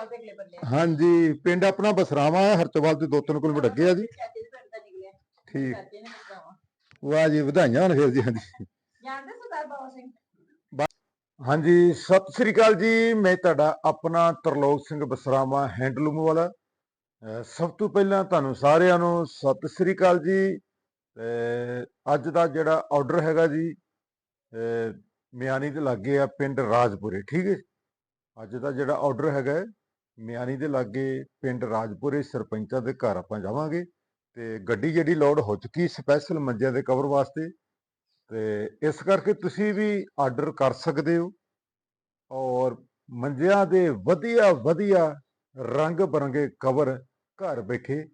ਹਰਚੋਵਾਲ ਦੇ ਅਗਲੇ ਬੰਨੇ ਹਾਂਜੀ ਪਿੰਡ ਆਪਣਾ ਬਸਰਾਵਾ ਹੈ ਹਰਚੋਵਾਲ ਤੋਂ 2-3 ਕਿਲੋਮੀਟਰ ਅੱਗੇ ਆ ਜੀ। ਚਾਚੇ ਦੇ ਪਿੰਡ ਦਾ ਨਿਕਲਿਆ। ਠੀਕ। ਚਾਚੇ ਨੇ ਬਸਰਾਵਾ ਵਾਹ ਜੀ ਵਧਾਈਆਂ ਹੋਣ ਫਿਰ ਜੀ ਹਾਂਜੀ। ਜਾਣਦੇ ਸਰਦਾਰ ਬਾਬਾ ਸਿੰਘ? ਹਾਂਜੀ ਸਤਿ ਸ੍ਰੀ ਅਕਾਲ ਜੀ। ਮੈਂ ਤੁਹਾਡਾ ਆਪਣਾ ਤਰਲੋਕ ਸਿੰਘ ਬਸਰਾਵਾ ਹੈਂਡਲੂਮ ਵਾਲਾ। ਅਹ ਸਭ ਤੋਂ ਪਹਿਲਾਂ ਤੁਹਾਨੂੰ ਸਾਰਿਆਂ ਨੂੰ ਸਤਿ ਸ੍ਰੀ ਅਕਾਲ ਜੀ। ਤੇ ਅੱਜ ਦਾ ਜਿਹੜਾ ਆਰਡਰ ਹੈਗਾ ਜੀ ਅਹ ਮਿਆਣੀ ਦੇ ਲਾਗੇ ਆ ਪਿੰਡ ਰਾਜਪੁਰੇ ਠੀਕ ਹੈ? ਅੱਜ ਦਾ ਜਿਹੜਾ ਆਰਡਰ ਹੈਗਾ ਹੈ, ਮਿਆਨੀ ਦੇ ਲਾਗੇ ਪਿੰਡ ਰਾਜਪੁਰੇ ਸਰਪੰਚਾਂ ਦੇ ਘਰ ਆਪਾਂ ਜਾਵਾਂਗੇ ਤੇ ਗੱਡੀ ਜਿਹੜੀ ਲੋਡ ਹੋ ਚੁੱਕੀ ਸਪੈਸ਼ਲ ਮੰਜਿਆਂ ਦੇ ਕਵਰ ਵਾਸਤੇ ਤੇ ਇਸ ਕਰਕੇ ਤੁਸੀਂ ਵੀ ਆਰਡਰ ਕਰ ਸਕਦੇ ਹੋ ਔਰ ਮੰਜਿਆਂ ਦੇ ਵਧੀਆ ਵਧੀਆ ਰੰਗ ਬਰੰਗੇ ਕਵਰ ਘਰ ਬੈਠੇ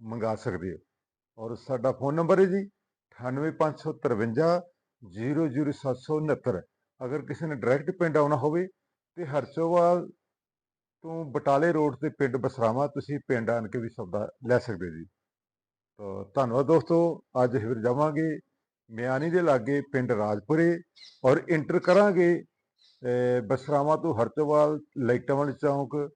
ਮੰਗਾ ਸਕਦੇ ਹੋ। ਔਰ ਸਾਡਾ ਫੋਨ ਨੰਬਰ ਹੈ ਜੀ 98553 00769 ਅਗਰ ਕਿਸੇ ਨੇ ਡਾਇਰੈਕਟ ਪਿੰਡ ਆਉਣਾ ਹੋਵੇ ਤੇ ਹਰਚੋਵਾਲ ਤੋਂ ਬਟਾਲੇ ਰੋਡ ਤੇ ਪਿੰਡ ਬਸਰਾਵਾ, ਤੁਸੀਂ ਪਿੰਡ ਆਣ ਕੇ ਵੀ ਸੌਦਾ ਲੈ ਸਕਦੇ ਜੀ। ਤਾਂ ਧੰਨਵਾਦ ਦੋਸਤੋ, ਅੱਜ ਫਿਰ ਜਾਵਾਂਗੇ ਮਿਆਨੀ ਦੇ ਲਾਗੇ ਪਿੰਡ ਰਾਜਪੁਰੇ ਔਰ ਇੰਟਰ ਕਰਾਂਗੇ, ਅਹ, ਬਸਰਾਵਾਂ ਤੋਂ ਹਰਚੋਵਾਲ, ਲਾਈਟਾਂ ਵਾਲੇ ਚੌਂਕ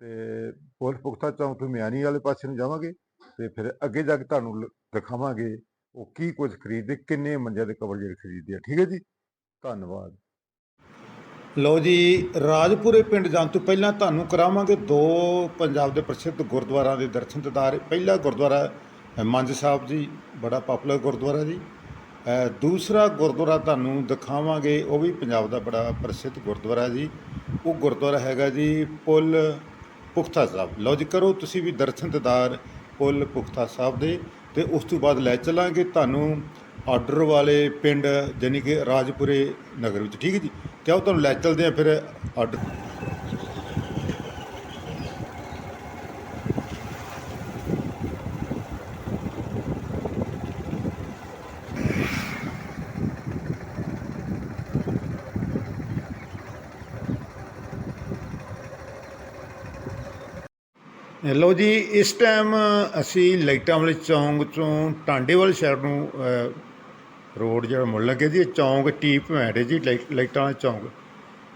ਤੇ ਪੁਲਿਸ ਪੁਖਤਾ ਚੌਂਕ ਤੋਂ ਮਿਆਨੀ ਵਾਲੇ ਪਾਸੇ ਨੂੰ ਜਾਵਾਂਗੇ ਤੇ ਫਿਰ ਅੱਗੇ ਜਾ ਕੇ ਤੁਹਾਨੂੰ ਲ- ਦਿਖਾਵਾਂਗੇ ਉਹ ਕੀ ਕੁਝ ਖਰੀਦਦੇ, ਕਿੰਨੇ ਮੰਜਿਆਂ ਦੇ ਕਵਰ ਜਿਹੜੇ ਖਰੀਦਦੇ ਆ। ਠੀਕ ਹੈ ਜੀ? ਧੰਨਵਾਦ। ਲਓ ਜੀ, ਰਾਜਪੁਰੇ ਪਿੰਡ ਜਾਣ ਤੋਂ ਪਹਿਲਾਂ ਤੁਹਾਨੂੰ ਕਰਾਵਾਂਗੇ ਦੋ ਪੰਜਾਬ ਦੇ ਪ੍ਰਸਿੱਧ ਗੁਰਦੁਆਰਾਂ ਦੇ ਦਰਸ਼ਨ ਦਿਦਾਰ। ਪਹਿਲਾ ਗੁਰਦੁਆਰਾ ਮੰਜ ਸਾਹਿਬ ਜੀ, ਬੜਾ ਪਪੂਲਰ ਗੁਰਦੁਆਰਾ ਜੀ। ਦੂਸਰਾ ਗੁਰਦੁਆਰਾ ਤੁਹਾਨੂੰ ਦਿਖਾਵਾਂਗੇ, ਉਹ ਵੀ ਪੰਜਾਬ ਦਾ ਬੜਾ ਪ੍ਰਸਿੱਧ ਗੁਰਦੁਆਰਾ ਜੀ। ਉਹ ਗੁਰਦੁਆਰਾ ਹੈਗਾ ਜੀ ਪੁੱਲ ਪੁਖਤਾ ਸਾਹਿਬ। ਲਓ ਜੀ, ਕਰੋ ਤੁਸੀਂ ਵੀ ਦਰਸ਼ਨ ਦਿਦਾਰ ਪੁੱਲ ਪੁਖਤਾ ਸਾਹਿਬ ਦੇ। ਤੇ ਉਸ ਤੋਂ ਬਾਅਦ ਲੈ ਚੱਲਾਂਗੇ ਤੁਹਾਨੂੰ ਆਰਡਰ ਵਾਲੇ ਪਿੰਡ, ਜਾਣੀ ਕਿ ਰਾਜਪੁਰੇ ਨਗਰ ਵਿੱਚ। ਠੀਕ ਹੈ ਜੀ? ਤੇ ਆਓ ਤੁਹਾਨੂੰ ਲੈ ਚੱਲਦੇ ਆ ਫਿਰ ਆਰਡਰ ਲਓ ਜੀ, ਇਸ ਟਾਈਮ ਅਸੀਂ ਲਾਈਟਾਂ ਵਾਲੇ ਚੌਂਕ ਤੋਂ ਟਾਂਡੇ ਵਾਲੀ ਸਾਈਡ ਨੂੰ ਰੋਡ ਜਿਹੜਾ ਮੁੜ ਲੱਗੇ ਜੀ ਚੌਂਕ ਟੀ ਭਮੈੜੇ ਜੀ ਲਾਈਟ- ਵਾਲਾ ਚੌਂਕ।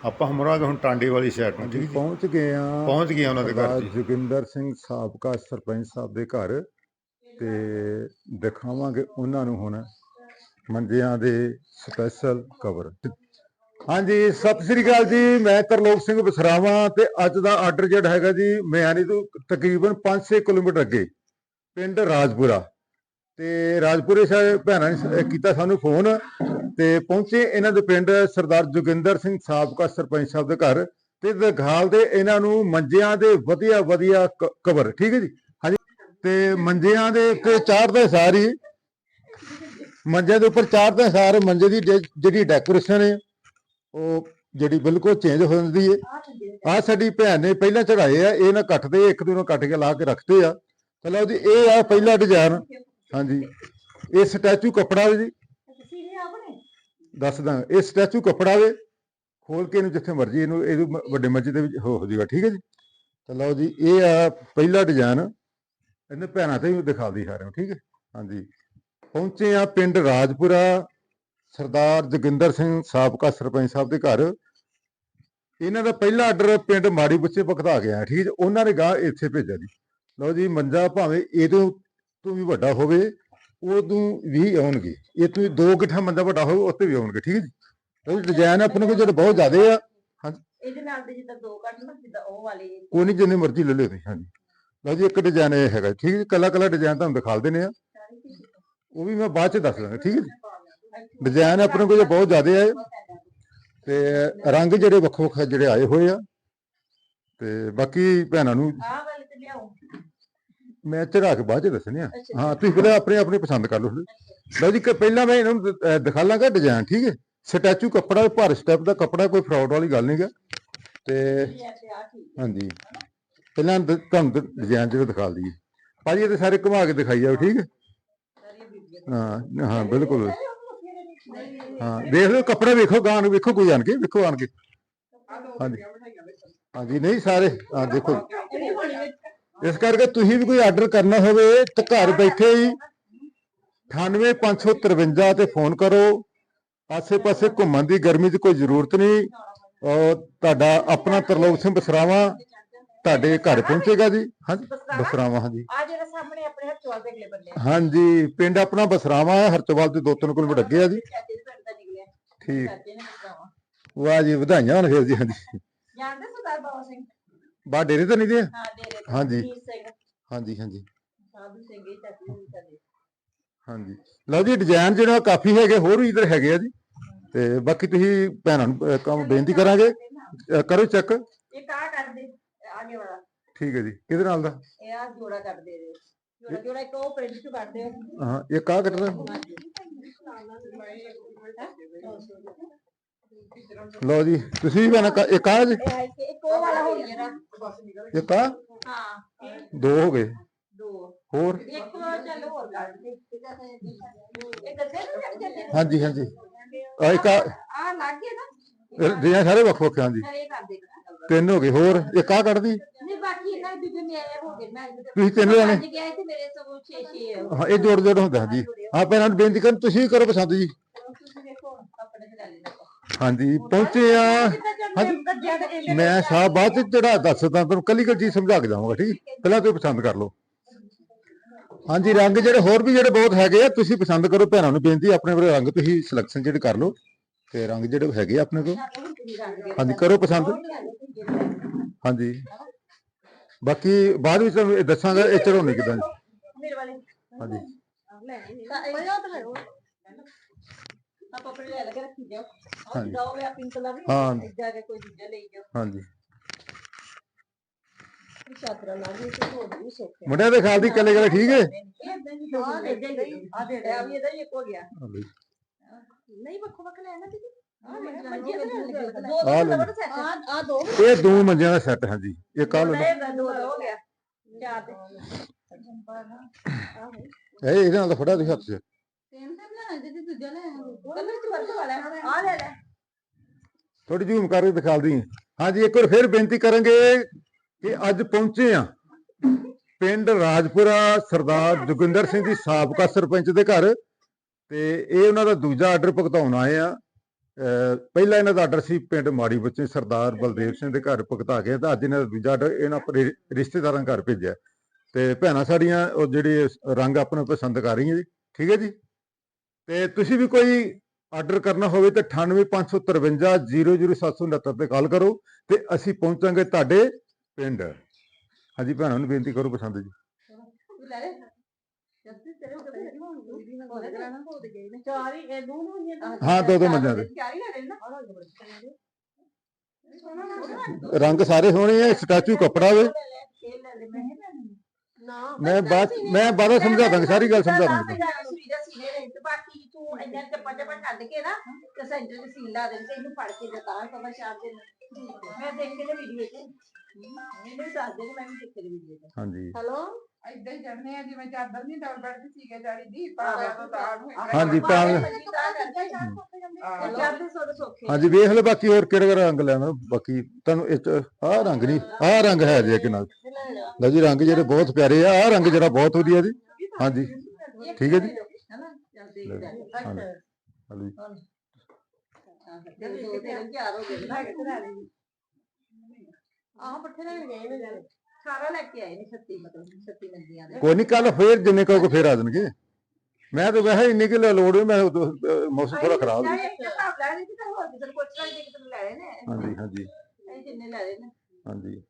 ਆਪਾਂ ਹਮਰਾਂਗੇ ਹੁਣ ਟਾਂਡੇ ਵਾਲੀ ਸਾਈਡ ਨੂੰ ਜੀ। ਪਹੁੰਚ ਗਏ ਆ ਪਹੁੰਚ ਗਏ ਉਹਨਾਂ ਦੇ ਘਰ ਜੀ। ਜੋਗਿੰਦਰ ਸਿੰਘ ਸਾਬਕਾ ਸਰਪੰਚ ਸਾਹਿਬ ਦੇ ਘਰ ਤੇ ਦਿਖਾਵਾਂਗੇ ਉਹਨਾਂ ਨੂੰ ਹੁਣ ਮੰਜਿਆਂ ਦੇ ਸਪੈਸ਼ਲ ਕਵਰ ਹਾਂਜੀ ਸਤਿ ਸ੍ਰੀ ਅਕਾਲ ਜੀ ਮੈਂ ਤਰਲੋਕ ਸਿੰਘ ਬਸਰਾਵਾਂ ਤੇ ਅੱਜ ਦਾ ਆਰਡਰ ਜਿਹੜਾ ਹੈਗਾ ਜੀ ਮਿਆਣੀ ਤੋਂ ਤਕਰੀਬਨ 5-6 ਕਿਲੋਮੀਟਰ ਅੱਗੇ ਪਿੰਡ ਰਾਜਪੁਰਾ। ਤੇ ਰਾਜਪੁਰੇ ਸਾਹਿਬ ਭੈਣਾਂ ਨੇ ਕੀਤਾ ਸਾਨੂੰ ਫੋਨ ਤੇ ਪਹੁੰਚੇ ਇਹਨਾਂ ਦੇ ਪਿੰਡ ਸਰਦਾਰ ਜੋਗਿੰਦਰ ਸਿੰਘ ਸਾਬਕਾ ਸਰਪੰਚ ਸਾਹਿਬ ਦੇ ਘਰ ਤੇ ਦਖਾਲ ਦੇ ਇਹਨਾਂ ਨੂੰ ਮੰਜਿਆਂ ਦੇ ਵਧੀਆ ਵਧੀਆ ਕਵਰ, ਠੀਕ ਹੈ ਜੀ? ਹਾਂਜੀ, ਤੇ ਮੰਜਿਆਂ ਦੇ ਉੱਤੇ ਚਾੜਦੇ ਸਾਰੀ ਮੰਜੇ ਦੇ ਉੱਪਰ ਚਾੜਦੇ ਸਾਰ ਮੰਜੇ ਦੀ ਜਿਹੜੀ ਡੈਕੋਰੇਸ਼ਨ ਹੈ, ਉਹ ਜਿਹੜੀ ਬਿਲਕੁਲ ਚੇਂਜ ਹੋ ਜਾਂਦੀ ਹੈ। ਆਹ ਆ ਸਾਡੀ ਭੈਣ ਨੇ ਪਹਿਲਾਂ ਚੜਾਏ ਆ, ਇਹ ਨਾ ਕੱਟਦੇ ਇੱਕ ਦੋ ਨੂੰ ਕੱਟ ਕੇ ਲਾ ਕੇ ਰੱਖਦੇ ਆ। ਚਲੋ ਜੀ, ਇਹ ਆ ਪਹਿਲਾ ਡਿਜ਼ਾਈਨ ਹਾਂਜੀ। ਇਹ ਸਟੈਚੂ ਕੱਪੜਾ ਵੇ ਜੀ। ਇਹ ਦੱਸਦਾ ਇਹ ਸਟੈਚੂ ਕੱਪੜਾ ਵੇ। ਖੋਲ ਕੇ ਇਹਨੂੰ ਜਿੱਥੇ ਮਰਜ਼ੀ ਇਹਨੂੰ ਇਹਨੂੰ ਵੱਡੇ ਮੰਜੇ ਦੇ ਵਿੱਚ ਹੋ ਜਾਊਗਾ ਠੀਕ ਹੈ ਜੀ। ਚਲੋ ਜੀ ਇਹ ਆ ਪਹਿਲਾ ਡਿਜ਼ਾਈਨ ਇਹਨੇ ਭੈਣਾਂ ਤੇ ਵੀ ਦਿਖਾਉਂਦੀ ਸਾਰਿਆਂ ਨੂੰ ਠੀਕ ਹੈ। ਹਾਂਜੀ। ਪਹੁੰਚੇ ਆ ਪਿੰਡ ਰਾਜਪੁਰਾ ਸਰਦਾਰ ਜੋਗਿੰਦਰ ਸਿੰਘ ਸਾਬਕਾ ਸਰਪੰਚ ਸਾਹਿਬ ਦੇ ਘਰ। ਇਹਨਾਂ ਦਾ ਪਹਿਲਾ ਆਰਡਰ ਪਿੰਡ ਮਾੜੀ ਬੁੱਚੇ ਭਗਤਾ ਗਿਆ ਠੀਕ ਹੈ ਉਹਨਾਂ ਨੇ ਗਾਹ ਇੱਥੇ ਭੇਜਿਆ ਜੀ। ਲਓ ਜੀ ਮੰਜਾ ਭਾਵੇਂ ਇਹਦੋਂ ਤੋਂ ਵੀ ਵੱਡਾ ਹੋਵੇ ਉਦੋਂ ਵੀ ਆਉਣਗੇ। ਇਹ ਤੋਂ ਦੋ ਗਿੱਠਾ ਮੰਜਾ ਵੱਡਾ ਹੋਵੇ ਉੱਤੇ ਵੀ ਆਉਣਗੇ ਠੀਕ ਹੈ ਜੀ? ਉਹ ਡਿਜ਼ਾਈਨ ਆਪਣੇ ਕੋਲ ਜਿਹੜੇ ਬਹੁਤ ਜ਼ਿਆਦੇ ਆ ਇਹਦੇ ਨਾਲ ਦੇ ਜਿੱਦਾਂ ਦੋ ਕੱਟ ਨਾ ਜਿੱਦਾਂ ਉਹ ਵਾਲੇ। ਕੋਈ ਨਹੀਂ ਜਿੰਨੇ ਮਰਜ਼ੀ ਲੈ ਲਿਓ ਤੁਸੀਂ ਹਾਂਜੀ ਲਓ ਜੀ ਇੱਕ ਡਿਜ਼ਾਈਨ ਇਹ ਹੈਗਾ ਠੀਕ ਹੈ ਕੱਲਾ ਕੱਲਾ ਡਿਜ਼ਾਈਨ ਤੁਹਾਨੂੰ ਦਿਖਾ ਦਿੰਦੇ ਆ ਉਹ ਵੀ ਮੈਂ ਬਾਅਦ ਚ ਦੱਸ ਦਾਂਗਾ ਠੀਕ ਹੈ ਜੀ? ਡਿਜ਼ਾਈਨ ਆਪਣੇ ਕੋਲ ਬਹੁਤ ਜ਼ਿਆਦੇ ਆ ਤੇ ਰੰਗ ਜਿਹੜੇ ਵੱਖੋ ਵੱਖ ਜਿਹੜੇ ਆਏ ਹੋਏ ਆ ਤੇ ਬਾਕੀ ਭੈਣਾਂ ਨੂੰ ਮੈਂ ਚੜਾ ਕੇ ਬਾਅਦ ਚ ਦੱਸਣੇ ਆ। ਹਾਂ ਤੁਸੀਂ ਪਹਿਲਾਂ ਆਪਣੇ ਆਪਣੇ ਪਸੰਦ ਕਰ ਲਓ। ਲਓ ਜੀ ਪਹਿਲਾਂ ਮੈਂ ਇਹਨਾਂ ਨੂੰ ਦਿਖਾ ਲਾਂਗਾ ਡਿਜ਼ਾਈਨ ਠੀਕ ਹੈ? ਸਟੈਚੂ ਕੱਪੜਾ ਭਾਰ ਸਟੈਪ ਦਾ ਕੱਪੜਾ ਕੋਈ ਫਰਾਡ ਵਾਲੀ ਗੱਲ ਨਹੀਂਗਾ ਤੇ ਤੇ ਹਾਂਜੀ। ਪਹਿਲਾਂ ਤੁਹਾਨੂੰ ਡਿਜ਼ਾਈਨ ਜਿਹੜਾ ਦਿਖਾ ਦਈਏ। ਭਾਜੀ ਇਹ ਤੇ ਸਾਰੇ ਘੁਮਾ ਕੇ ਦਿਖਾਈ ਜਾਓ ਠੀਕ ਹੈ? ਹਾਂ ਹਾਂ ਬਿਲਕੁਲ। ਹਾਂ ਦੇਖ ਲਓ ਕੱਪੜਾ ਵੇਖੋ ਗਾਣ ਵੇਖੋ ਕੋਈ ਆਣ ਕੇ ਵੇਖੋ ਆਣ ਕੇ। ਹਾਂਜੀ। ਹਾਂਜੀ ਨਹੀਂ ਸਾਰੇ ਹਾਂ ਦੇਖੋ। ਇਸ ਕਰਕੇ ਤੁਸੀਂ ਵੀ ਕੋਈ ਆਰਡਰ ਕਰਨਾ ਹੋਵੇ ਤਾਂ ਘਰ ਬੈਠੇ ਹੀ 98553 ਤੇ ਫੋਨ ਕਰੋ। ਆਸੇ-ਪਾਸੇ ਘੁੰਮਣ ਦੀ ਗਰਮੀ 'ਚ ਕੋਈ ਜ਼ਰੂਰਤ ਨਹੀਂ। ਤੁਹਾਡਾ ਆਪਣਾ ਤਰਲੋਕ ਸਿੰਘ ਬਸਰਾਵਾ ਤੁਹਾਡੇ ਘਰ ਪਹੁੰਚੇਗਾ ਜੀ। ਹਾਂਜੀ ਬਸਰਾਵਾ ਹਾਂਜੀ। ਆ ਜਿਹੜਾ ਸਾਹਮਣੇ ਆਪਣੇ ਹਰਚਵਾਲ ਦੇ ਅਗਲੇ ਬੰਨੇ। ਹਾਂਜੀ ਪਿੰਡ ਆਪਣਾ ਬਸਰਾਵਾ ਹੈ ਹਰਚਵਾਲ ਤੋਂ ਦੋ ਤਿੰਨ ਕਿਲੋਮੀਟਰ ਅੱਗੇ ਆ ਜੀ। ਦੇ ਦਾ ਠੀਕ। ਵਾਹ ਜੀ ਵਧਾਈਆਂ ਹੋਣ ਫਿਰ ਜੀ ਹਾਂਜੀ। ਜਾਣਦੇ ਸਰਦਾਰ ਬਾਬਾ ਸਿੰਘ? ਬਾ ਡੇਰੇ ਤਾਂ ਨਹੀਂ ਦੇ ਹਾਂ ਡੇਰੇ ਤੋਂ। ਹਾਂਜੀ। ਵੀਰ ਸਿੰਘ। ਹਾਂਜੀ ਹਾਂਜੀ। ਸਾਧੂ ਸਿੰਘ ਇਹ ਚਾਚੇ ਦੇ ਚਾਚੇ ਹਾਂਜੀ। ਲਓ ਜੀ ਡਿਜ਼ਾਈਨ ਜਿਹੜਾ ਕਾਫੀ ਹੈਗੇ ਹੋਰ ਵੀ ਇਧਰ ਹੈਗੇ ਆ ਜੀ। ਤੇ ਬਾਕੀ ਤੁਸੀਂ ਭੈਣਾਂ ਨੂੰ ਅਹ, ਕੰਮ ਬੇਨਤੀ ਕਰਾਂਗੇ। ਅਹ, ਕਰੋ ਚੈੱਕ। ਇਹ ਕਾ ਕਰਦੇ ਆਗੇ ਵਾਲਾ। ਠੀਕ ਹੈ ਜੀ। ਕਿਹਦੇ ਨਾਲ ਦਾ? ਇਹ ਆ ਜੋੜਾ ਕੱਢ ਦੇ ਦੇ ਜੋੜਾ ਜੋੜਾ ਇੱਕ ਉਹ ਪ੍ਰਿੰਟ ਚ ਕੱਢ ਦਿਓ ਹਾਂ ਇਹ ਕਾ ਕੱਟਣਾ ਲਓ ਜੀ ਤੁਸੀਂ ਵੀ ਭੈਣਾਂ ਕਾ- ਇਹ ਕਾ ਜੀ। ਇੱਕ ਉਹ ਵਾਲਾ ਹੋ ਗਿਆ ਨਾ। ਇਹ ਕਾ ਹਾਂ। ਦੋ ਹੋ ਗਏ। ਦੋ। ਹੋਰ? ਇੱਕ ਚੱਲ ਹੋਰ ਕੱਢ ਦੇ। ਇਹ ਗੱਦੇ ਨੂੰ ਨੇ। ਹਾਂਜੀ ਹਾਂਜੀ। ਆ ਇੱਕ ਆ। ਆ ਲੱਗ ਗਏ ਨਾ। ਡਿਜ਼ਾਈਨ ਸਾਰੇ ਵੱਖ ਵੱਖ ਹਾਂਜੀ। ਤਿੰਨ ਹੋ ਗਏ। ਹੋਰ? ਇਹ ਕਾ ਕੱਢਦੀ ਨਹੀਂ ਬਾਕੀ ਇਹਨਾਂ ਦੇ ਦੂਜੇ ਮੇਰੇ ਹੋ ਗਏ ਮੈਂ ਤੁਸੀਂ ਤਿੰਨ ਜਾਣੇ? ਪੰਜ ਗਿਆ ਤੇ ਮੇਰੇ ਸਭ 6 6 ਹਾਂ ਇਹ ਜੋੜ ਜੋੜ ਹੁੰਦਾ ਜੀ ਹਾਂ ਭੈਣਾਂ ਨੂੰ ਬੇਨਤੀ ਕਰਨ ਤੁਸੀਂ ਵੀ ਕਰੋ ਪਸੰਦ ਜੀ ਤੁਸੀਂ ਦੇਖੋ ਆਪਣੇ ਤੇ ਲੈ ਲੈਣਾ ਹਾਂਜੀ ਪਹੁੰਚੇ ਆ। ਹਾਂਜੀ। ਮੈਂ ਸਾਹ ਬਾਅਦ ਚ ਚੜਾ ਦੱਸਦਾ ਤੁਹਾਨੂੰ ਕੱਲੀ ਕੱਲੀ ਚੀਜ਼ ਸਮਝਾ ਕੇ ਜਾਵਾਂਗਾ ਠੀਕ? ਪਹਿਲਾਂ ਤੁਸੀਂ ਪਸੰਦ ਕਰ ਲਓ। ਹਾਂਜੀ ਰੰਗ ਜਿਹੜੇ ਹੋਰ ਵੀ ਜਿਹੜੇ ਬਹੁਤ ਹੈਗੇ ਆ ਤੁਸੀਂ ਪਸੰਦ ਕਰੋ ਭੈਣਾਂ ਨੂੰ ਬੇਨਤੀ ਆਪਣੇ ਆਪਣੇ ਰੰਗ ਤੁਸੀਂ ਸਿਲੈਕਸ਼ਨ ਜਿਹੜੇ ਕਰ ਲਓ ਤੇ ਰੰਗ ਜਿਹੜੇ ਹੈਗੇ ਆ ਆਪਣੇ ਕੋਲ। ਹਾਂਜੀ ਕਰੋ ਪਸੰਦ। ਹਾਂਜੀ। ਬਾਕੀ ਬਾਅਦ ਵਿੱਚ ਤੁਹਾਨੂੰ ਇਹ ਦੱਸਾਂਗਾ ਇਹ ਚੜਾਉਣੇ ਕਿਦਾਂ ਮੇਰੇ ਵਾਲੇ। ਹਾਂਜੀ। ਆਪਾਂ ਆਪਣੇ ਲੈ ਲਗੇ ਰੱਖੀ ਜਾਓ। ਆਹ ਹਾਂਜੀ। ਜਾਓਗੇ ਆ ਪਿੰਕ ਕਲਰ ਹਾਂ। ਜਾ ਕੇ ਕੋਈ ਦੂਜਾ ਲਈ ਜਾਓ। ਹਾਂਜੀ। ਚਾਦਰਾ ਲਾ ਦੇ ਤੇ ਹੋਰ ਵੀ ਸੋਖੇ ਮੁੰਡਿਆਂ ਦੇ ਖਿਆਲ ਦੀ ਕੱਲੇ ਕੱਲੇ ਠੀਕ ਹੈ? ਆ ਦੇ ਦੇ ਆ ਦੇ ਦੇ ਆ ਵੀ ਇਹਦਾ ਹੀ ਇੱਕ ਹੋ ਗਿਆ। ਹਾਂਜੀ। ਨਹੀਂ ਵੱਖੋ ਵੱਖ ਲੈਣਾ ਦੀਦੀ ਆ ਮੰਜੇ ਤੇ ਲੈ। ਆਹ ਦੋ ਲੈ ਦੋ ਸੈੱਟ ਆ ਆ ਦੋ ਇਹ ਦੋ ਮੰਜਿਆਂ ਦਾ ਸੈੱਟ ਹਾਂਜੀ। ਇਹ ਕੱਲ ਇਹ ਦੋ ਦੋ ਹੋ ਗਿਆ। ਚਾਰ ਤੇ ਇਹ ਇਹਦੇ ਨਾਲ ਤਾਂ ਫੜਾ ਤੁਸੀਂ ਹੱਥ 'ਚ ਲੈਣਾ ਜਿਹਦੀ ਦੂਜਾ ਲੈ ਕਲਰ ਚ ਵਰਕ ਵਾਲਾ ਆ ਲੈ ਲੈ ਥੋੜੀ ਜਿਹੀ ਉਮਕਾਰ ਕੇ ਦਿਖਾਲਦੀ ਹਾਂਜੀ, ਇੱਕ ਵਾਰ ਫਿਰ ਬੇਨਤੀ ਕਰਾਂਗੇ ਕਿ ਅੱਜ ਪਹੁੰਚੇ ਆ। ਪਿੰਡ ਰਾਜਪੁਰਾ ਸਰਦਾਰ ਜੋਗਿੰਦਰ ਸਿੰਘ ਜੀ ਸਾਬਕਾ ਸਰਪੰਚ ਦੇ ਘਰ ਤੇ ਇਹ ਉਹਨਾਂ ਦਾ ਦੂਜਾ ਆਰਡਰ ਭੁਗਤਾਉਣ ਆਏ ਆ। ਪਹਿਲਾ ਇਹਨਾਂ ਦਾ ਆਰਡਰ ਸੀ ਪਿੰਡ ਮਾੜੀ ਬੱਚੇ ਸਰਦਾਰ ਬਲਦੇਵ ਸਿੰਘ ਦੇ ਘਰ ਭੁਗਤਾ ਕੇ ਤਾਂ ਅੱਜ ਇਹਨਾਂ ਦਾ ਦੂਜਾ ਆਰਡਰ ਇਹਨਾਂ ਆਪਣੇ ਰਿਸ਼ਤੇਦਾਰਾਂ ਘਰ ਭੇਜਿਆ। ਤੇ ਭੈਣਾਂ ਸਾਡੀਆਂ ਉਹ ਜਿਹੜੇ ਰੰਗ ਆਪਣੇ ਪਸੰਦ ਕਰ ਰਹੀਆਂ ਜੀ। ਠੀਕ ਹੈ ਜੀ? ਤੇ ਤੁਸੀਂ ਵੀ ਕੋਈ ਆਰਡਰ ਕਰਨਾ ਹੋਵੇ ਤਾਂ 98553 00769 ਤੇ ਕਾਲ ਕਰੋ ਤੇ ਅਸੀਂ ਪਹੁੰਚਾਂਗੇ ਤੁਹਾਡੇ ਪਿੰਡ। ਹਾਂਜੀ ਭੈਣਾਂ ਨੂੰ ਬੇਨਤੀ ਕਰੋ ਪਸੰਦ ਜੀ। ਹਾਂ, ਦੋ- ਦੋ ਮੰਜਾਂ ਦੇ। ਰੰਗ ਸਾਰੇ ਸੋਹਣੇ ਆ ਸਟੈਚੂ ਕੱਪੜਾ ਵੇ। ਮੈਂ ਨਾ ਮੈਂ ਬਾਅਦ ਮੈਂ ਬਾਅਦ ਸਮਝਾ ਦਾਂਗਾ ਸਾਰੀ ਗੱਲ ਸਮਝਾ ਦਾਂਗਾ। ਤੂੰ ਇੰਨਾ ਚੱਪਾ ਚੱਪਾ ਕੱਢ ਕੇ ਨਾ ਤੇ ਸੈਂਟਰ ਚ ਸੀਲ ਲਾ ਦੇ ਤੇ ਇਹਨੂੰ ਫੜ ਕੇ ਦਿੱਤਾ ਸਵਾ ਚਾਰ ਦਿਨ। ਮੈਂ ਦੇਖ ਕੇ ਤੇ ਵੀਡੀਓ ਚ ਮੈਨੂੰ ਦੱਸ ਦੇ ਮੈਂ ਵੀ ਦੇਖ ਕੇ ਵੀਡੀਓ ਚ। ਹਾਂਜੀ। ਹੈਲੋ ਹੀ ਚੜਨੇ ਆ ਜਿਵੇਂ ਚਾਦਰ ਨਹੀਂ ਡਬਲ ਬੈੱਡ ਦੀ ਸੀਗੇ ਜਾਲੀ ਦੀ ਪਾਇਆ ਤੋਂ ਤਾੜ ਨੂੰ ਹਾਂਜੀ, ਦੇ ਸੋਖੇ ਹਾਂਜੀ ਵੇਖ ਲਓ ਬਾਕੀ ਹੋਰ ਕਿਹੜਾ ਕਿਹੜਾ ਰੰਗ ਲੈਣਾ ਬਾਕੀ ਤੁਹਾਨੂੰ ਇਹ 'ਚ ਆਹ ਰੰਗ ਨਹੀਂ ਆਹ ਰੰਗ ਹੈ ਜੀ ਕਿ ਨਾਲ। ਲਓ ਜੀ ਰੰਗ ਜਿਹੜੇ ਬਹੁਤ ਪਿਆਰੇ ਆ ਆਹ ਰੰਗ ਜਿਹੜਾ ਬਹੁਤ ਵਧੀਆ ਜੀ। ਹਾਂਜੀ। ਠੀਕ ਹੈ ਜੀ। ਹਾਂਜੀ। ਹਲੋ ਜੀ। ਆਹ ਪੱਠੇ ਲੈ ਗਏ ਨੇ ਜਾਨੇ ਸਾਰਾ ਲੈ ਕੇ ਆਏ ਨੇ 36 ਮਤਲਬ 36 ਮੰਦੀਆਂ ਦੇ। ਕੋਈ ਨਹੀਂ ਕੱਲ ਫੇਰ ਜਿੰਨੇ ਕਹੋਗੇ ਫੇਰ ਆ ਜਾਣਗੇ। ਮੈਂ ਤਾਂ ਵੈਸੇ ਇੰਨੀ ਕਿ ਲੋੜ ਹੈ ਮੈਂ ਉਦੋਂ, ਅਹ, ਮੌਸਮ ਥੋੜਾ ਖਰਾਬ ਹੈ। ਇੱਕ ਹਿਸਾਬ ਲੈ ਲਈ ਤੇ ਹੋਰ ਕਿਧਰ ਪੁੱਛ ਲੈ ਜੇ ਕਿਧਰ ਲੈ ਰਹੇ ਨੇ। ਹਾਂਜੀ ਹਾਂਜੀ। ਅਸੀਂ ਜਿੰਨੇ ਲੈ ਰਹੇ ਨੇ। ਹਾਂਜੀ।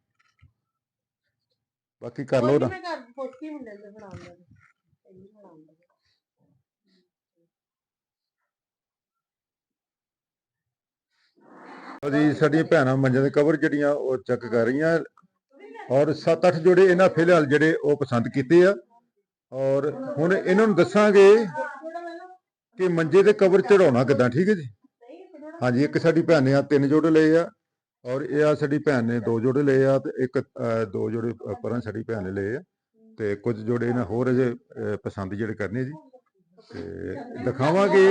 ਬਾਕੀ ਕਰ ਲਓ ਨਾ ਮੈਂ ਪੁੱਛ ਕੇ ਮੁੰਡੇ ਨੂੰ ਬਣਾਉਂਦਾ। ਜੀ ਸਾਡੀਆਂ ਭੈਣਾਂ ਮੰਜੇ ਦੇ ਕਵਰ ਜਿਹੜੀਆਂ ਉਹ ਚੈੱਕ ਕਰ ਰਹੀਆਂ ਔਰ 7-8 ਜੋੜੇ ਇਹਨਾਂ ਫਿਲਹਾਲ ਜਿਹੜੇ ਉਹ ਪਸੰਦ ਕੀਤੇ ਆ। ਔਰ ਹੁਣ ਇਹਨਾਂ ਨੂੰ ਦੱਸਾਂਗੇ ਕਿ ਮੰਜੇ ਦੇ ਕਵਰ ਚੜਾਉਣਾ ਕਿਦਾਂ ਠੀਕ ਹੈ ਜੀ? ਹਾਂਜੀ ਇੱਕ ਸਾਡੀ ਭੈਣ ਨੇ ਆ ਤਿੰਨ ਜੋੜੇ ਲਏ ਆ ਔਰ ਇਹ ਆ ਸਾਡੀ ਭੈਣ ਨੇ ਦੋ ਜੋੜੇ ਲਏ ਆ ਤੇ ਇੱਕ ਦੋ ਜੋੜੇ ਅਹ, ਪਰਾਂ ਸਾਡੀ ਭੈਣ ਨੇ ਲਏ ਆ ਤੇ ਕੁਝ ਜੋੜੇ ਇਹਨਾਂ ਹੋਰ ਅਜੇ ਪਸੰਦ ਜਿਹੜੇ ਕਰਨੇ ਜੀ। ਤੇ ਦਿਖਾਵਾਂਗੇ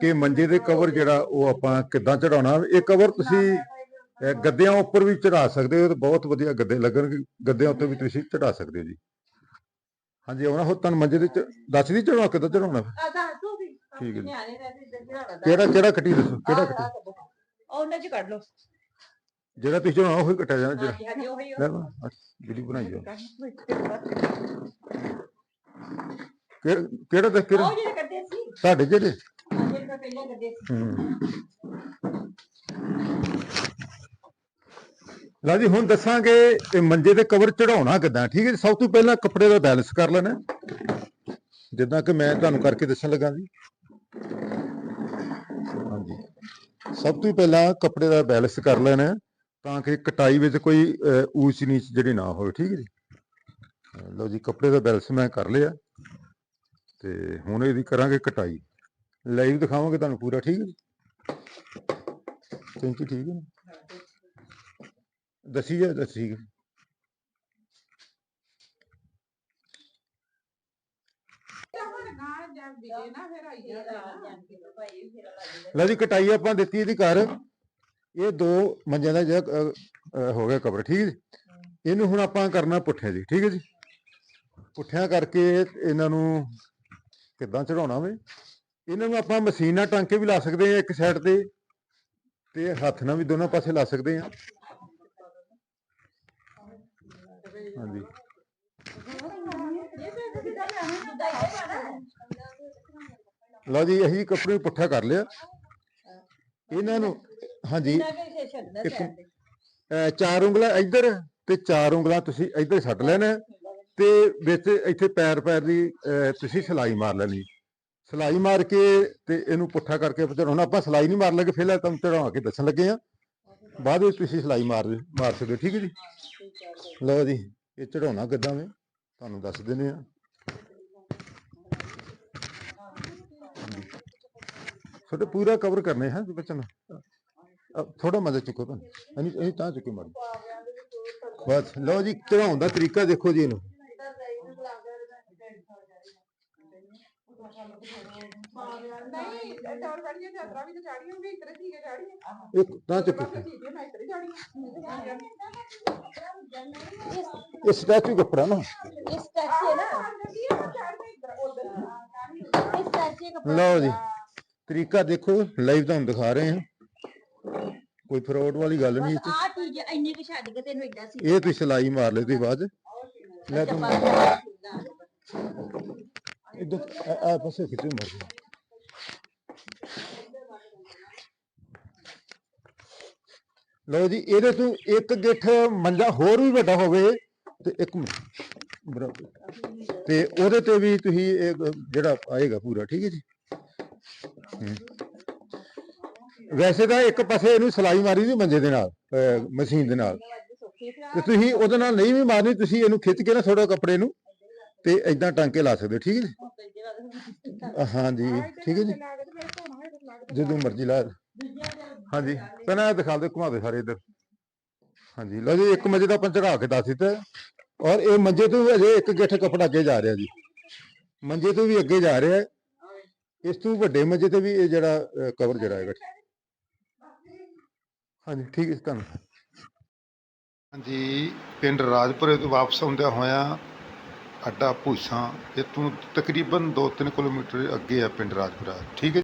ਕਿ ਮੰਜੇ ਦੇ ਕਵਰ ਜਿਹੜਾ ਉਹ ਆਪਾਂ ਕਿੱਦਾਂ ਚੜਾਉਣਾ ਇਹ ਕਵਰ ਤੁਸੀਂ ਗੱਦਿਆਂ ਉੱਪਰ ਵੀ ਚੜਾ ਸਕਦੇ ਹੋ ਤੇ ਬਹੁਤ ਵਧੀਆ ਗੱਦੇ ਲੱਗਣਗੇ ਗੱਦਿਆਂ ਉੱਤੇ ਵੀ ਤੁਸੀਂ ਚੜਾ ਸਕਦੇ ਹੋ ਜੀ। ਹਾਂਜੀ ਆਉਣਾ ਹੋ ਤੁਹਾਨੂੰ ਮੰਜੇ ਦੇ ਦੱਸ ਦੀ ਚੜਾਉਣਾ ਕਿੱਦਾਂ ਚੜਾਉਣਾ ਆ ਦੱਸ ਦੋ ਵੀ ਠੀਕ ਹੈ ਕਿਹੜਾ ਕਿਹੜਾ ਕੱਟੀ ਦੱਸੋ ਕਿਹੜਾ ਕੱਟੀ ਉਹ ਉਹਨਾਂ ਚ ਕੱਢ ਲਓ। ਜਿਹੜਾ ਤੁਸੀਂ ਚੜਾਉਣਾ ਉਹੀ ਕੱਟਿਆ ਜਾਣਾ ਜਿਹੜਾ। ਹਾਂਜੀ ਉਹੀ ਲੈ ਵੀਡੀਓ ਬਣਾਈ ਜਾਓ ਕਿਹੜਾ ਕਿਹੜਾ ਤੇ ਕਿਹੜਾ? ਉਹ ਜਿਹੜੇ ਪਹਿਲਾਂ ਕੱਢੇ ਲਓ ਜੀ, ਹੁਣ ਦੱਸਾਂਗੇ ਇਹ ਮੰਜੇ ਤੇ ਕਵਰ ਚੜਾਉਣਾ ਕਿੱਦਾਂ। ਠੀਕ ਹੈ ਸਭ ਤੋਂ ਪਹਿਲਾਂ ਕੱਪੜੇ ਦਾ ਬੈਲੈਂਸ ਕਰ ਲੈਣਾ। ਜਿੱਦਾਂ ਕਿ ਮੈਂ ਤੁਹਾਨੂੰ ਕਰਕੇ ਦੱਸਣ ਲੱਗਾ ਜੀ। ਹਾਂਜੀ। ਸਭ ਤੋਂ ਪਹਿਲਾਂ ਕੱਪੜੇ ਦਾ ਬੈਲੈਂਸ ਕਰ ਲੈਣਾ ਤਾਂ ਕਿ ਕਟਾਈ ਵਿੱਚ ਕੋਈ ਊਚ ਨੀਚ ਜਿਹੜੀ ਨਾ ਹੋਵੇ। ਠੀਕ ਹੈ ਜੀ। ਲਓ ਜੀ, ਕੱਪੜੇ ਦਾ ਬੈਲੈਂਸ ਮੈਂ ਕਰ ਲਿਆ। ਤੇ ਹੁਣ ਇਹਦੀ ਕਰਾਂਗੇ ਕਟਾਈ। ਲਾਈਵ ਦਿਖਾਵਾਂਗੇ ਤੁਹਾਨੂੰ ਪੂਰਾ, ਠੀਕ ਹੈ ਜੀ? ਚੈਂਚੀ ਠੀਕ ਹੈ ਨਾ? ਦੱਸੀ ਜਾ ਦੱਸੀ ਜਾ। ਲਓ ਜੀ, ਕਟਾਈ ਆਪਾਂ ਦਿੱਤੀ ਇਹਦੀ ਘਰ। ਇਹ ਦੋ ਮੰਜਿਆਂ ਦਾ ਜਿਹੜਾ ਹੋ ਗਿਆ ਕਵਰ ਠੀਕ ਹੈ ਜੀ? ਇਹਨੂੰ ਹੁਣ ਆਪਾਂ ਕਰਨਾ ਪੁੱਠਿਆਂ ਜੀ ਠੀਕ ਹੈ ਜੀ? ਪੁੱਠਿਆਂ ਕਰਕੇ ਇਹਨਾਂ ਨੂੰ ਕਿੱਦਾਂ ਚੜਾਉਣਾ ਵੇ? ਇਹਨਾਂ ਨੂੰ ਆਪਾਂ ਮਸ਼ੀਨ ਨਾਲ ਟਾਂਕੇ ਵੀ ਲਾ ਸਕਦੇ ਆ ਇੱਕ ਸਾਈਡ ਤੇ ਤੇ ਹੱਥ ਨਾਲ ਵੀ ਦੋਨੋਂ ਪਾਸੇ ਲਾ ਸਕਦੇ ਆ ਹਾਂਜੀ। ਲਓ ਜੀ ਅਸੀਂ ਕੱਪੜੇ ਪੁੱਠਾ ਕਰ ਲਿਆ। ਇਹਨਾਂ ਨੂੰ, ਹਾਂਜੀ। ਇੱਕ ਅਹ ਚਾਰ ਉਂਗਲਾਂ ਇੱਧਰ ਤੇ ਚਾਰ ਉਂਗਲਾਂ ਤੁਸੀਂ ਇੱਧਰ ਛੱਡ ਲੈਣਾ ਤੇ ਵਿੱਚ ਇੱਥੇ ਪੈਰ ਪੈਰ ਦੀ ਅਹ ਤੁਸੀਂ ਸਲਾਈ ਮਾਰ ਲੈਣੀ। ਸਲਾਈ ਮਾਰ ਕੇ ਤੇ ਇਹਨੂੰ ਪੁੱਠਾ ਕਰਕੇ ਚੜਾਉਣਾ। ਆਪਾਂ ਸਲਾਈ ਨਹੀਂ ਮਾਰ ਲੱਗੇ ਪਹਿਲਾਂ ਤੁਹਾਨੂੰ ਚੜਾ ਕੇ ਦੱਸਣ ਲੱਗੇ ਆ। ਬਾਅਦ ਵਿੱਚ ਤੁਸੀਂ ਸਲਾਈ ਮਾਰ ਮਾਰ ਸਕਦੇ ਹੋ, ਠੀਕ ਹੈ ਜੀ? ਲਓ ਜੀ, ਇਹ ਚੜਾਉਣਾ ਕਿੱਦਾਂ ਵੇ? ਤੁਹਾਨੂੰ ਦੱਸ ਦਿੰਦੇ ਆ। ਤੁਹਾਡੇ ਪੂਰਾ ਕਵਰ ਕਰਨੇ ਹੈ ਬੱਚਨ ਥੋੜਾ ਮਜ਼ਾ ਚੁੱਕੋ ਤੁਹਾਨੂੰ ਅਨੀ ਇਹ ਤਾਂ ਚੁੱਕੇ ਮਾਰ ਬਸ, ਲਓ ਜੀ, ਚੜਾਉਣ ਦਾ ਤਰੀਕਾ ਦੇਖੋ ਜੀ ਇਹਨੂੰ ਨਹੀਂ ਟੌਰ ਬੜੀਆਂ ਚਾਦਰਾਂ ਵੀ ਤਾਂ ਚਾੜੀਆਂ ਵੀ ਇਤਰੇ ਠੀਕ ਹੈ ਚਾੜੀਆਂ ਇੱਕ ਤਾਂ ਚੁੱਕੋ ਬਸ ਠੀਕ ਹੈ ਮੈਂ ਇਤਰੇ ਚਾੜੀਆਂ ਇਹ ਸਟੈਚੂ ਕੱਪੜਾ ਨਾ। ਇਸ ਟੈਕਸੀ ਨਾ। ਇਸ ਟੈਕਸੀ ਕੱਪੜਾ। ਲਓ ਜੀ ਤਰੀਕਾ ਦੇਖੋ ਲਾਈਵ ਤੁਹਾਨੂੰ ਦਿਖਾ ਰਹੇ ਹਾਂ। ਕੋਈ ਫਰੋਡ ਵਾਲੀ ਗੱਲ ਨਹੀਂ ਇਹ 'ਚ। ਆ ਚੀਜ਼ ਇੰਨੀ ਕਿ ਛੱਡ ਕੇ ਤੈਨੂੰ ਏਦਾਂ ਸੀ ਇਹ ਤੁਸੀਂ ਸਲਾਈ ਮਾਰ ਲਈ ਤੁਸੀਂ ਬਾਅਦ 'ਚ। ਲੈ ਤੂੰ ਇਧਰ ਆ ਪਾਸੇ ਖਿੱਚੋ ਮਾਰ ਲਓ ਜੀ ਇਹਦੇ ਤੋਂ ਇੱਕ ਗਿੱਠ ਮੰਜਾ ਹੋਰ ਵੀ ਵੱਡਾ ਹੋਵੇ ਤੇ ਇੱਕ ਬਰਾਬਰ। ਤੇ ਉਹਦੇ ਤੇ ਵੀ ਤੁਸੀਂ ਇਹ ਜਿਹੜਾ ਆਏਗਾ ਪੂਰਾ ਠੀਕ ਹੈ ਜੀ। ਵੈਸੇ ਤਾਂ ਇੱਕ ਪਾਸੇ ਇਹਨੂੰ ਸਲਾਈ ਮਾਰੀ ਦੀ ਮੰਜੇ ਦੇ ਨਾਲ ਮਸ਼ੀਨ ਦੇ ਨਾਲ। ਤੇ ਤੁਸੀਂ ਉਹਦੇ ਨਾਲ ਨਹੀਂ ਵੀ ਮਾਰਨੀ ਤੁਸੀਂ ਇਹਨੂੰ ਖਿੱਚ ਕੇ ਨਾ ਥੋੜਾ ਕੱਪੜੇ ਨੂੰ ਤੇ ਇਦਾਂ ਟਾਂਕੇ ਲਾ ਸਕਦੇ ਹੋ ਠੀਕ ਹੈ ਜੀ? ਹਾਂਜੀ ਠੀਕ ਹੈ ਜੀ। ਜਦੋਂ ਮਰਜ਼ੀ ਲਾ ਹਾਂਜੀ, ਪਹਿਲਾਂ ਇਹ ਦਿਖਾ ਦਿਓ, ਘੁਮਾ ਦੇ ਸਾਰੇ ਇੱਧਰ। ਹਾਂਜੀ, ਲਓ ਜੀ, ਇੱਕ ਮੰਜੇ ਦਾ ਆਪਾਂ ਚੜਾ ਕੇ ਦੱਸ ਦਿੱਤਾ। ਔਰ ਇਹ ਮੰਜੇ ਤੋਂ ਅਜੇ ਇੱਕ ਗਿੱਠ ਕੱਪੜਾ ਅੱਗੇ ਜਾ ਰਿਹਾ ਜੀ। ਮੰਜੇ ਤੋਂ ਵੀ ਅੱਗੇ ਜਾ ਰਿਹਾ। ਹੈ ਇਸ ਤੋਂ ਵੱਡੇ ਮੰਜੇ ਤੇ ਵੀ ਇਹ ਜਿਹੜਾ ਕਵਰ ਜਿਹੜਾ ਹੈਗਾ। ਹਾਂਜੀ, ਠੀਕ ਹੈ, ਧੰਨਵਾਦ। ਹਾਂਜੀ, ਪਿੰਡ ਰਾਜਪੁਰੇ ਤੋਂ ਵਾਪਸ ਆਉਂਦਿਆਂ ਹੋਇਆਂ ਅੱਡਾ ਭੂਸਾਂ ਇਹ ਤੋਂ ਤਕਰੀਬਨ 2-3 ਕਿਲੋਮੀਟਰ ਅੱਗੇ ਆ ਪਿੰਡ ਰਾਜਪੁਰਾ। ਠੀਕ ਹੈ